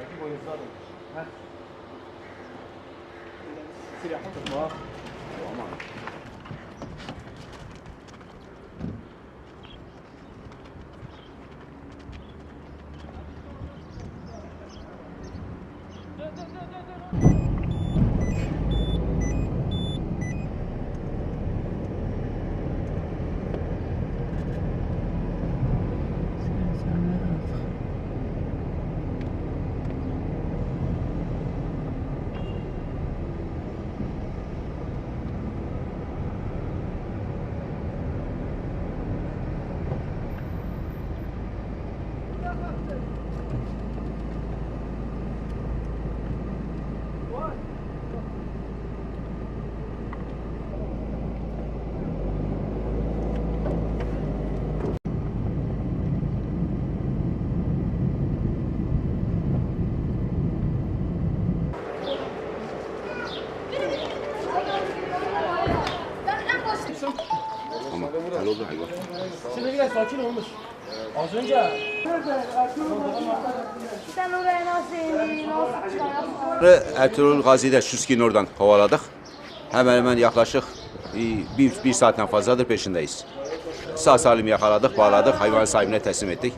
هجيبه ينزل ها سيدي احطه Ama hal oldu hayvan. Şimdi biraz sakin olmuş. Az önce Sen oraya nasıl indin? Nasıl çıkarsın? Ertuğrul Gazi'de Şuskin oradan kovaladık. Hemen hemen yaklaşık bir, bir saatten fazladır peşindeyiz. Sağ salim yakaladık, bağladık, hayvan sahibine teslim ettik.